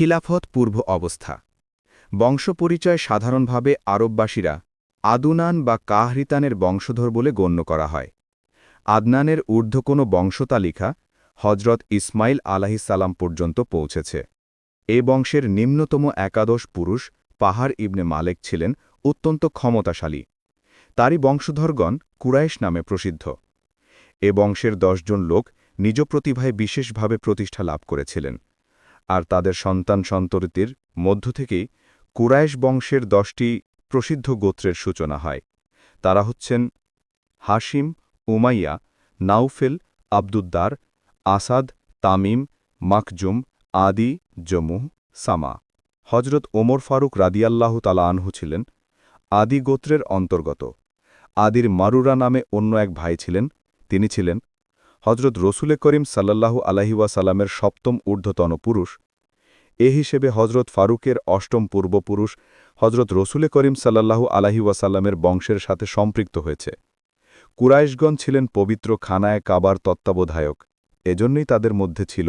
খিলাফত পূর্ব অবস্থা। বংশপরিচয় সাধারণভাবে আরববাসীরা আদুনান বা কাহরিতানের বংশধর বলে গণ্য করা হয়। আদনানের ঊর্ধ্ব কোনো বংশতালিকা হজরত ইসমাইল আলাহিসাল্লাম পর্যন্ত পৌঁছেছে। এ বংশের নিম্নতম একাদশ পুরুষ পাহাড় ইবনে মালেক ছিলেন, অত্যন্ত ক্ষমতাশালী। তারই বংশধরগণ কুরাইশ নামে প্রসিদ্ধ। এ বংশের দশজন লোক নিজ প্রতিভায় বিশেষভাবে প্রতিষ্ঠা লাভ করেছিলেন। আর তাদের সন্তান সন্ততির মধ্য থেকেই কুরাইশ বংশের দশটি প্রসিদ্ধ গোত্রের সূচনা হয়। তারা হচ্ছেন Hashim Umayya Naufal Abduddar, Asad, Tamim, Makhzum, Adi Jumah Sama. হজরত ওমর ফারুক রাদিয়াল্লাহ তালা আনহু ছিলেন আদি গোত্রের অন্তর্গত। আদির মারুরা নামে অন্য এক ভাই ছিলেন, তিনি ছিলেন হজরত রসুলে করিম সাল্লাল্লাহু আলাহিওয়াসাল্লামের সপ্তম ঊর্ধ্বতন পুরুষ। এ হিসেবে হজরত ফারুকের অষ্টম পূর্বপুরুষ হজরত রসুলে করিম সাল্লাল্লাহু আলাহিওয়াসাল্লামের বংশের সাথে সম্পৃক্ত হয়েছে। কুরাইশগণ ছিলেন পবিত্র খানায় কাবার তত্ত্বাবধায়ক। এজন্যই তাদের মধ্যে ছিল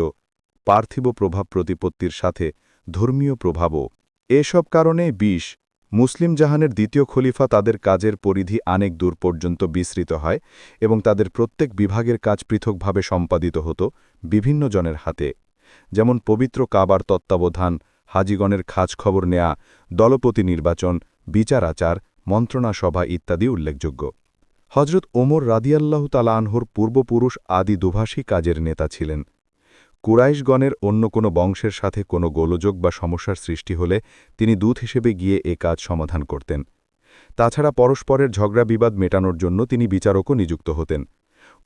পার্থিব প্রভাব প্রতিপত্তির সাথে ধর্মীয় প্রভাবও। এসব কারণে বিশ মুসলিম জাহানের দ্বিতীয় খলিফা তাদের কাজের পরিধি অনেক দূর পর্যন্ত বিস্তৃত হয় এবং তাদের প্রত্যেক বিভাগের কাজ পৃথকভাবে সম্পাদিত হতো বিভিন্ন জনের হাতে। যেমন পবিত্র কাবার তত্ত্বাবধান, হাজিগণের খাজখবর নেয়া, দলপতি নির্বাচন, বিচার আচার, মন্ত্রণা সভা ইত্যাদি উল্লেখযোগ্য। হজরত ওমর রাদিয়াল্লাহ তালানহর পূর্বপুরুষ আদি দুভাষী কাজের নেতা ছিলেন। কুরাইশগণের অন্য কোনো বংশের সাথে কোনো গোলযোগ বা সমস্যার সৃষ্টি হলে তিনি দূত হিসেবে গিয়ে এ কাজ সমাধান করতেন। তাছাড়া পরস্পরের ঝগড়া বিবাদ মেটানোর জন্য তিনি বিচারকও নিযুক্ত হতেন।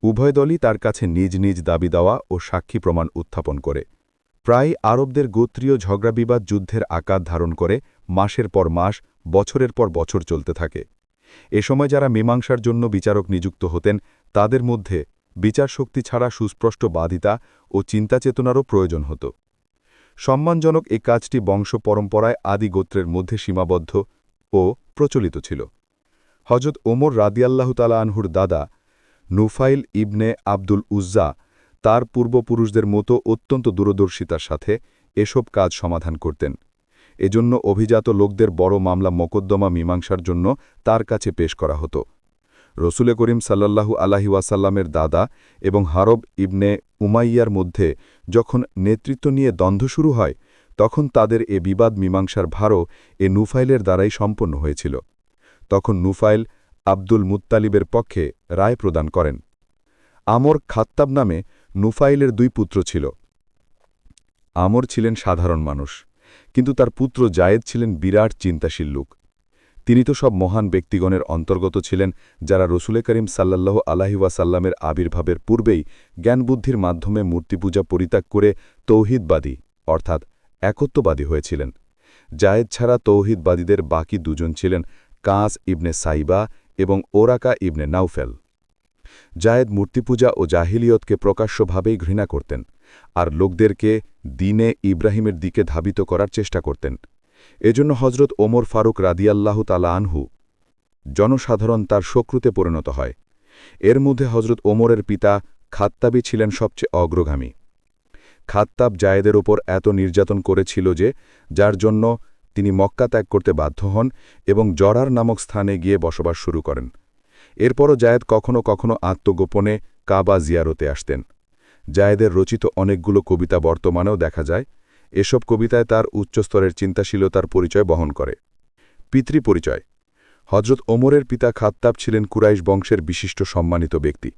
উভয় দলই তার কাছে নিজ নিজ দাবি দেওয়া ও সাক্ষী প্রমাণ উত্থাপন করে। প্রায় আরবদের গোত্রীয় ঝগড়াবিবাদ যুদ্ধের আকার ধারণ করে, মাসের পর মাস, বছরের পর বছর চলতে থাকে। এ সময় যারা মীমাংসার জন্য বিচারক নিযুক্ত হতেন, তাদের মধ্যে বিচার শক্তি ছাড়া সুস্পষ্ট বাধিতা ও চিন্তাচেতনারও প্রয়োজন হতো। সম্মানজনক এ কাজটি বংশ পরম্পরায় আদি গোত্রের মধ্যে সীমাবদ্ধ ও প্রচলিত ছিল। হজরত ওমর রাদিয়াল্লাহ তালা আনহুর দাদা নুফাইল ইবনে আব্দুল উজ্জা তার পূর্বপুরুষদের মতো অত্যন্ত দূরদর্শিতার সাথে এসব কাজ সমাধান করতেন। এজন্য অভিজাত লোকদের বড় মামলা মকদ্দমা মীমাংসার জন্য তার কাছে পেশ করা হতো। রসুলে করিম সাল্লাল্লাহু আলাহি ওয়াসাল্লামের দাদা এবং হারব ইবনে উমাইয়ার মধ্যে যখন নেতৃত্ব নিয়ে দ্বন্দ্ব শুরু হয়, তখন তাদের এ বিবাদ মীমাংসার ভারও এ নুফাইলের দ্বারাই সম্পন্ন হয়েছিল। তখন নুফাইল আব্দুল মুত্তালিবের পক্ষে রায় প্রদান করেন। আমর খাত্তাব নামে নুফাইলের দুই পুত্র ছিল। আমর ছিলেন সাধারণ মানুষ, কিন্তু তার পুত্র জায়েদ ছিলেন বিরাট চিন্তাশীল লোক। তিনি তো সব মহান ব্যক্তিগণের অন্তর্গত ছিলেন, যারা রসুলে করিম সাল্লাহ আলাহিওয়াসাল্লামের আবির্ভাবের পূর্বেই জ্ঞানবুদ্ধির মাধ্যমে মূর্তিপূজা পরিত্যাগ করে তৌহিদবাদী, অর্থাৎ একত্ববাদী হয়েছিলেন। জায়েদ ছাড়া তৌহিদবাদীদের বাকি দুজন ছিলেন কাঁস ইবনে সাইবা এবং ওরাকা ইবনে নাউফেল জায়েদ মূর্তিপূজা ও জাহিলিয়তকে প্রকাশ্যভাবেই ঘৃণা করতেন, আর লোকদেরকে দিনে ইব্রাহিমের দিকে ধাবিত করার চেষ্টা করতেন। এজন্য হজরত ওমর ফারুক রাদিয়াল্লাহ তালা আনহু জনসাধারণ তার শক্রুতে পরিণত হয়। এর মধ্যে হজরত ওমরের পিতা খাত্তাবি ছিলেন সবচেয়ে অগ্রগামী। খাত্তাব জায়েদের ওপর এত নির্যাতন করেছিল যে, যার জন্য তিনি মক্কা ত্যাগ করতে বাধ্য হন এবং জরার নামক স্থানে গিয়ে বসবাস শুরু করেন। এরপরও জায়েদ কখনো কখনো আত্মগোপনে কাবা জিয়ারতে আসতেন। জায়েদের রচিত অনেকগুলো কবিতা বর্তমানেও দেখা যায়। এসব কবিতায় তার উচ্চস্তরের চিন্তাশীলতার পরিচয় বহন করে। পিতৃ পরিচয় হজরত ওমরের পিতা খাত্তাব ছিলেন কুরাইশ বংশের বিশিষ্ট সম্মানিত ব্যক্তি।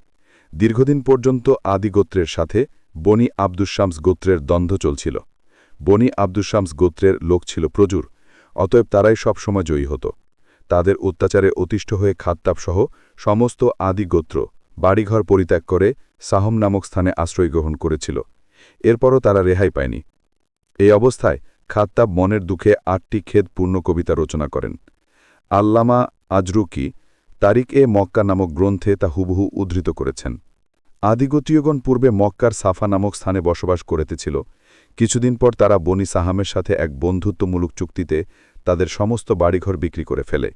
দীর্ঘদিন পর্যন্ত আদি গোত্রের সাথে বনি আব্দুসামস গোত্রের দ্বন্দ্ব চলছিল। বনি আব্দুসামস গোত্রের লোক ছিল প্রচুর, অতএব তারাই সবসময় জয়ী হতো। তাদের অত্যাচারে অতিষ্ঠ হয়ে খাত্তাবসহ সমস্ত আদি গোত্র বাড়িঘর পরিত্যাগ করে সাহম নামক স্থানে আশ্রয় গ্রহণ করেছিল। এরপরও তারা রেহাই পায়নি। এই অবস্থায় খাত্তাব মনের দুঃখে আটটি খেদ পূর্ণ কবিতা রচনা করেন। আল্লামা আজরুকি তারিক এ মক্কা নামক গ্রন্থে তা হুবহু উদ্ধৃত করেছেন। আদিগতীয়গণ পূর্বে মক্কার সাফা নামক স্থানে বসবাস করেতেছিল। কিছুদিন পর তারা বনি সাহামের সাথে এক বন্ধুত্বমূলক চুক্তিতে তাদের সমস্ত বাড়িঘর বিক্রি করে ফেলে।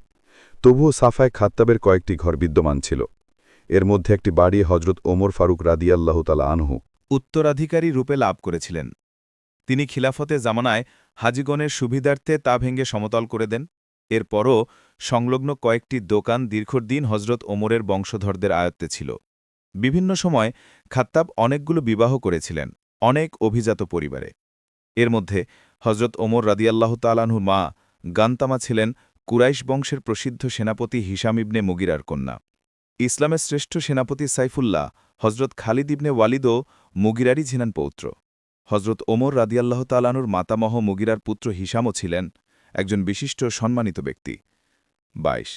তবুও সাফায় খাত্তাবের কয়েকটি ঘর বিদ্যমান ছিল। এর মধ্যে একটি বাড়ি হজরত ওমর ফারুক রাদিয়াল্লাহতালা আনহু। উত্তরাধিকারী রূপে লাভ করেছিলেন। তিনি খিলাফতে জামানায় হাজিগণের সুবিধার্থে তা ভেঙে সমতল করে দেন। এরপরও সংলগ্ন কয়েকটি দোকান দীর্ঘদিন হজরত ওমরের বংশধরদের আয়ত্তে ছিল। বিভিন্ন সময় খাত্তাব অনেকগুলো বিবাহ করেছিলেন, অনেক অভিজাত পরিবারে। এর মধ্যে হজরত ওমর রাদিয়াল্লাহ তালানহুর মা গান্তামা ছিলেন কুরাইশ বংশের প্রসিদ্ধ সেনাপতি হিসাম ইবনে মুগিরার কন্যা। ইসলামের শ্রেষ্ঠ সেনাপতি সাইফুল্লাহ হজরত খালিদ ইবনে ওয়ালিদও মুগিরারই ছিলেন পৌত্র। হজরত ওমর রাদিয়াল্লাহ তালানুর মাতামহ মুগিরার পুত্র হিসামও ছিলেন, একজন বিশিষ্ট সম্মানিত ব্যক্তি। ২২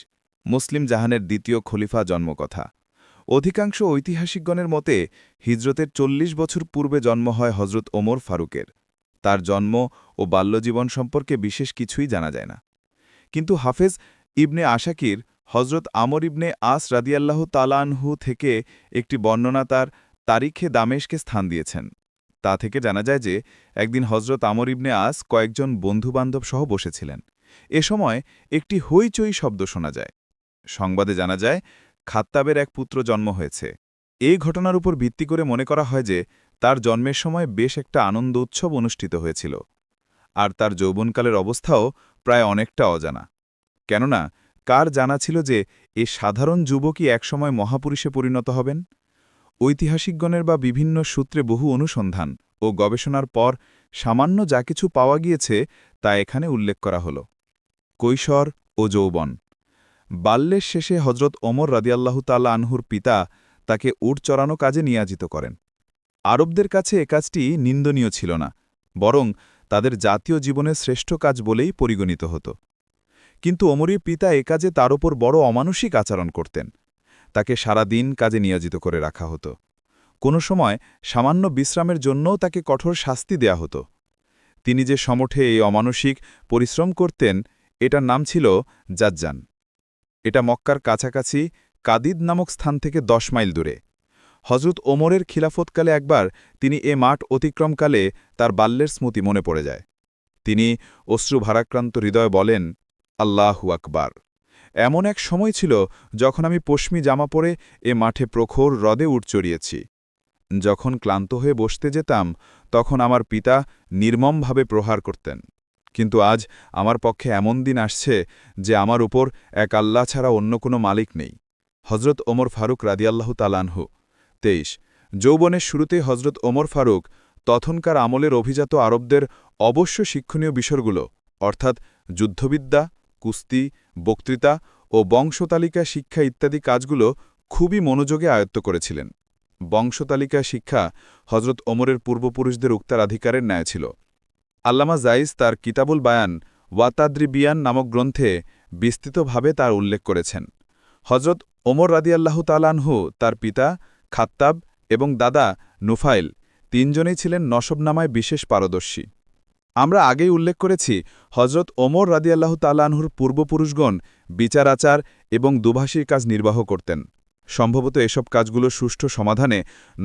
মুসলিম জাহানের দ্বিতীয় খলিফা জন্মকথা। অধিকাংশ ঐতিহাসিকগণের মতে, হিজরতের চল্লিশ বছর পূর্বে জন্ম হয় হজরত ওমর ফারুকের। তার জন্ম ও বাল্যজীবন সম্পর্কে বিশেষ কিছুই জানা যায় না। কিন্তু হাফেজ ইবনে আশাকির হজরত আমর ইবনে আস রাদিয়াল্লাহ তালানহু থেকে একটি বর্ণনা তার তারিখে দামেশকে স্থান দিয়েছেন। তা থেকে জানা যায় যে, একদিন হজরত আমর ইবনে আস কয়েকজন বন্ধুবান্ধব সহ বসেছিলেন। এ সময় একটি হইচই শব্দ শোনা যায়। সংবাদে জানা যায়, খাত্তাবের এক পুত্র জন্ম হয়েছে। এই ঘটনার উপর ভিত্তি করে মনে করা হয় যে, তার জন্মের সময় বেশ একটা আনন্দ উৎসব অনুষ্ঠিত হয়েছিল। আর তার যৌবনকালের অবস্থাও প্রায় অনেকটা অজানা। কেননা, কার জানা ছিল যে, এ সাধারণ যুবকই একসময় মহাপুরুষে পরিণত হবেন? ঐতিহাসিকগণের বা বিভিন্ন সূত্রে বহু অনুসন্ধান ও গবেষণার পর সামান্য যা কিছু পাওয়া গিয়েছে তা এখানে উল্লেখ করা হল। কৈশোর ও যৌবন। বাল্যের শেষে হজরত ওমর রাদিয়াল্লাহু তাল্লা আনহুর পিতা তাকে উট চড়ানো কাজে নিয়োজিত করেন। আরবদের কাছে এ কাজটি নিন্দনীয় ছিল না, বরং তাদের জাতীয় জীবনের শ্রেষ্ঠ কাজ বলেই পরিগণিত হতো। কিন্তু ওমরের পিতা এ কাজে তার ওপর বড় অমানসিক আচরণ করতেন। তাকে সারা দিন কাজে নিয়োজিত করে রাখা হতো। কোনো সময় সামান্য বিশ্রামের জন্যও তাকে কঠোর শাস্তি দেয়া হতো। তিনি যে সমঠে এই অমানসিক পরিশ্রম করতেন, এটার নাম ছিল জাজ্জান। এটা মক্কার কাছাকাছি কাদিদ নামক স্থান থেকে দশ মাইল দূরে। হজরত ওমরের খিলাফতকালে একবার তিনি এ মাঠ অতিক্রমকালে তার বাল্যের স্মৃতি মনে পড়ে যায়। তিনি অশ্রু ভারাক্রান্ত হৃদয় বলেন, আল্লাহু আকবার। এমন এক সময় ছিল যখন আমি পশ্মি জামা পরে এ মাঠে প্রখর হ্রদে উঠ চড়িয়েছি। যখন ক্লান্ত হয়ে বসতে যেতাম, তখন আমার পিতা নির্মমভাবে প্রহার করতেন। কিন্তু আজ আমার পক্ষে এমন দিন আসছে যে আমার উপর এক আল্লাহ ছাড়া অন্য কোনো মালিক নেই। হজরত ওমর ফারুক রাদিয়াল্লাহু তালানহু তেইশ, যৌবনের শুরুতে হজরত ওমর ফারুক তখনকার আমলের অভিজাত আরবদের অবশ্য শিক্ষণীয় বিষয়গুলো, অর্থাৎ যুদ্ধবিদ্যা কুস্তি, বক্তৃতা ও বংশতালিকা শিক্ষা ইত্যাদি কাজগুলো খুবই মনোযোগে আয়ত্ত করেছিলেন। বংশতালিকা শিক্ষা হজরত ওমরের পূর্বপুরুষদের উক্তারাধিকারের ন্যায় ছিল। আল্লামা জাইজ তার কিতাবুল বায়ান ওয়াতাদ্রিবিয়ান নামক গ্রন্থে বিস্তৃতভাবে তার উল্লেখ করেছেন। হজরত ওমর রাদিয়াল্লাহু তালানহু তার পিতা, খাত্তাব এবং দাদা নুফাইল তিনজনেই ছিলেন নসবনামায় বিশেষ পারদর্শী। আমরা আগেই উল্লেখ করেছি হজরত ওমর রাদিয়াল্লাহ তালানহুর পূর্বপুরুষগণ বিচার আচার এবং দুভাষীর কাজ নির্বাহ করতেন। সম্ভবত এসব কাজগুলো সুষ্ঠু সমাধানে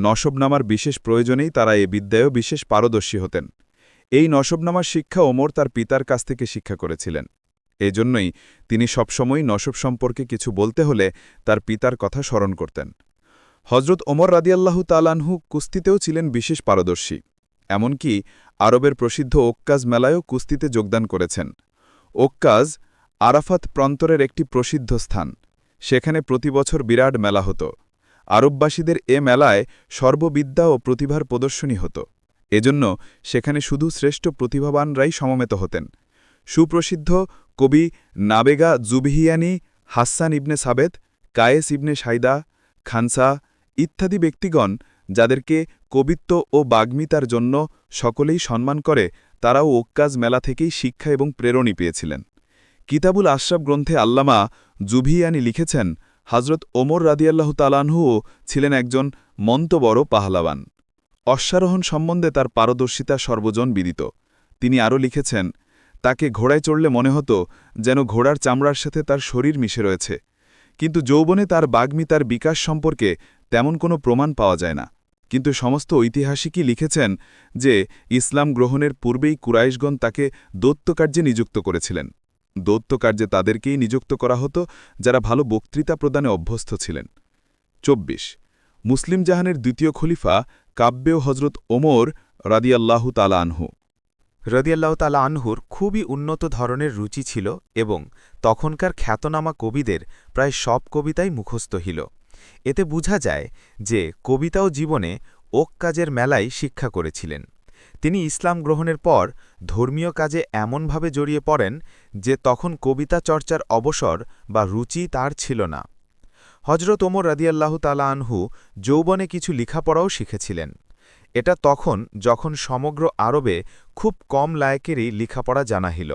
নসবনামার বিশেষ প্রয়োজনেই তারা এ বিদ্যায়ও বিশেষ পারদর্শী হতেন। এই নসবনামার শিক্ষা ওমর তার পিতার কাছ থেকে শিক্ষা করেছিলেন। এজন্যই তিনি সবসময় নসব সম্পর্কে কিছু বলতে হলে তার পিতার কথা স্মরণ করতেন। হজরত ওমর রাদিয়াল্লাহু তালানহু কুস্তিতেও ছিলেন বিশেষ পারদর্শী। এমনকি আরবের প্রসিদ্ধ ওক্কাজ মেলায়ও কুস্তিতে যোগদান করেছেন। ওক্কাজ আরাফাত প্রান্তরের একটি প্রসিদ্ধ স্থান। সেখানে প্রতি বছর বিরাট মেলা হতো। আরববাসীদের এ মেলায় সর্ববিদ্যা ও প্রতিভার প্রদর্শনী হতো। এজন্য সেখানে শুধু শ্রেষ্ঠ প্রতিভাবানরাই সমমেত হতেন। সুপ্রসিদ্ধ কবি নাবেগা জুবহিয়ানি, হাসান ইবনে সাবেদ কায়েস ইবনে সাইদা, খানসা ইত্যাদি ব্যক্তিগণ যাদেরকে কবিত্ব ও বাগ্মিতার জন্য সকলেই সম্মান করে, তারাও ওক্কাজ মেলা থেকেই শিক্ষা এবং প্রেরণী পেয়েছিলেন। কিতাবুল আশরাফ গ্রন্থে আল্লামা জুভিয়ানি লিখেছেন হজরত ওমর রাদিয়াল্লাহ তালানহুও ছিলেন একজন মন্তবড় পাহলাবান। অশ্বারোহণ সম্বন্ধে তার পারদর্শিতা সর্বজন বিদিত। তিনি আরও লিখেছেন, তাকে ঘোড়ায় চড়লে মনে হতো যেন ঘোড়ার চামড়ার সাথে তার শরীর মিশে রয়েছে। কিন্তু যৌবনে তার বাগ্মিতার বিকাশ সম্পর্কে তেমন কোনো প্রমাণ পাওয়া যায় না। কিন্তু সমস্ত ঐতিহাসিকই লিখেছেন যে ইসলাম গ্রহণের পূর্বেই কুরাইশগণ তাকে দৈত্যকার্যে নিযুক্ত করেছিলেন। দত্তকার্যে তাদেরকেই নিযুক্ত করা হতো যারা ভালো বক্তৃতা প্রদানে অভ্যস্ত ছিলেন। ২৪ মুসলিম জাহানের দ্বিতীয় খলিফা কাব্যেও হজরত ওমর রাদিয়াল্লাহু তালা আনহু। রদিয়াল্লাহ তালা আনহুর খুবই উন্নত ধরনের রুচি ছিল এবং তখনকার খ্যাতনামা কবিদের প্রায় সব কবিতাই মুখস্থ হিল এতে বোঝা যায় যে কবিতাও জীবনে ওক কাজের মেলায় শিক্ষা করেছিলেন। তিনি ইসলাম গ্রহণের পর ধর্মীয় কাজে এমনভাবে জড়িয়ে পড়েন যে তখন কবিতা চর্চার অবসর বা রুচি তার ছিল না। হজরত ওমর রাদিয়াল্লাহু তালা আনহু যৌবনে কিছু লেখাপড়াও শিখেছিলেন। এটা তখন যখন সমগ্র আরবে খুব কম লায়কেরই লেখাপড়া জানা হিল।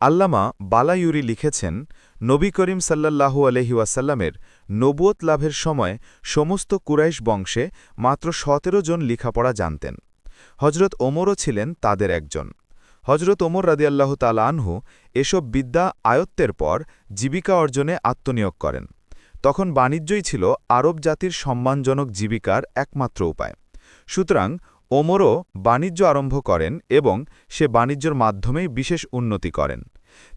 আল্লামা বালায়ুরি লিখেছেন, নবী করিম সাল্লাল্লাহু আলহি ওয়াসাল্লামের নবুয়ত লাভের সময় সমস্ত কুরাইশ বংশে মাত্র সতেরো জন লেখাপড়া জানতেন। হজরত ওমরও ছিলেন তাদের একজন। হজরত ওমর রাদিয়াল্লাহু তালা আনহু এসব বিদ্যা আয়ত্তের পর জীবিকা অর্জনে আত্মনিয়োগ করেন। তখন বাণিজ্যই ছিল আরব জাতির সম্মানজনক জীবিকার একমাত্র উপায়। সুতরাং ওমরও বাণিজ্য আরম্ভ করেন এবং সে বাণিজ্যর মাধ্যমেই বিশেষ উন্নতি করেন।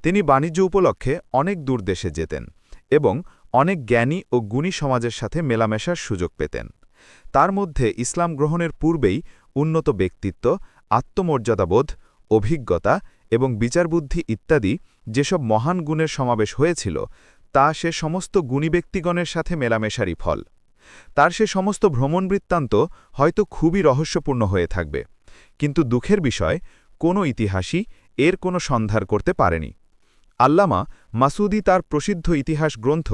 তিনি বাণিজ্য উপলক্ষে অনেক দূর দেশে যেতেন এবং অনেক জ্ঞানী ও গুণী সমাজের সাথে মেলামেশার সুযোগ পেতেন। তার মধ্যে ইসলাম গ্রহণের পূর্বেই উন্নত ব্যক্তিত্ব, আত্মমর্যাদাবোধ, অভিজ্ঞতা এবং বিচারবুদ্ধি ইত্যাদি যেসব মহান গুণের সমাবেশ হয়েছিল, তা সে সমস্ত গুণী ব্যক্তিগণের সাথে মেলামেশারই ফল। তার সে সমস্ত ভ্রমণ বৃত্তান্ত হয়তো খুবই রহস্যপূর্ণ হয়ে থাকবে। কিন্তু দুঃখের বিষয়, কোনো ইতিহাসই এর কোনো সন্ধার করতে পারেনি। আল্লামা মাসুদি তার প্রসিদ্ধ ইতিহাস গ্রন্থ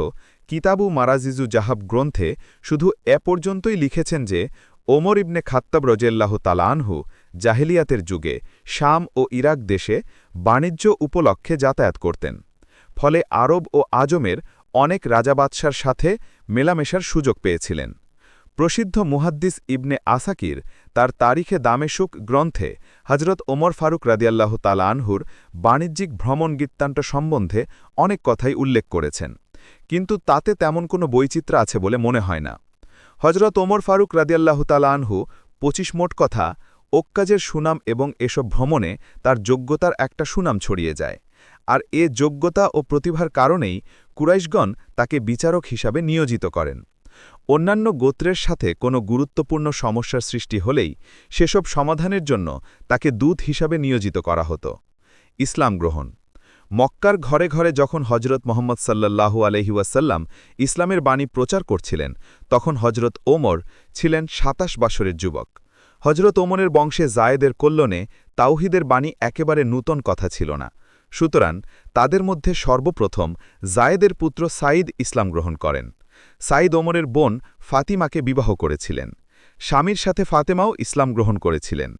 কিতাবু মারাজিজু জাহাব গ্রন্থে শুধু এ পর্যন্তই লিখেছেন যে, ওমর ইবনে খাত্তাব রজেল্লাহ তালানহু জাহেলিয়াতের যুগে শাম ও ইরাক দেশে বাণিজ্য উপলক্ষে যাতায়াত করতেন। ফলে আরব ও আজমের অনেক রাজাবাদশার সাথে মেলামেশার সুযোগ পেয়েছিলেন। প্রসিদ্ধ মুহাদ্দিস ইবনে আসাকির তার তারিখে দামেশুক গ্রন্থে হজরত ওমর ফারুক রাদিয়াল্লাহ তালানহুর বাণিজ্যিক ভ্রমণ গীত্তান্ত সম্বন্ধে অনেক কথাই উল্লেখ করেছেন। কিন্তু তাতে তেমন কোনো বৈচিত্র্য আছে বলে মনে হয় না। হজরত ওমর ফারুক রাদিয়াল্লাহ তালানহু পঁচিশ মোট কথা, ওক্কাজের সুনাম এবং এসব ভ্রমণে তার যোগ্যতার একটা সুনাম ছড়িয়ে যায়। আর এ যোগ্যতা ও প্রতিভার কারণেই কুরাইশগণ তাকে বিচারক হিসাবে নিয়োজিত করেন। অন্যান্য গোত্রের সাথে কোনো গুরুত্বপূর্ণ সমস্যার সৃষ্টি হলেই সেসব সমাধানের জন্য তাকে দূত হিসাবে নিয়োজিত করা হতো। ইসলাম গ্রহণ। মক্কার ঘরে ঘরে যখন হজরত মোহাম্মদ সাল্লাল্লাহু আলহিউসাল্লাম ইসলামের বাণী প্রচার করছিলেন, তখন হজরত ওমর ছিলেন সাতাশ বাসরের যুবক। হজরত ওমরের বংশে জায়েদের কল্যাণে তাওহিদের বাণী একেবারে নূতন কথা ছিল না। সুতরাং তাদের মধ্যে সর্বপ্রথম জায়েদের পুত্র সাঈদ ইসলাম গ্রহণ করেন। সাঈদ ওমরের বোন ফাতিমাকে বিবাহ করেছিলেন। স্বামীর সাথে ফাতেমাও ইসলাম গ্রহণ করেছিলেন।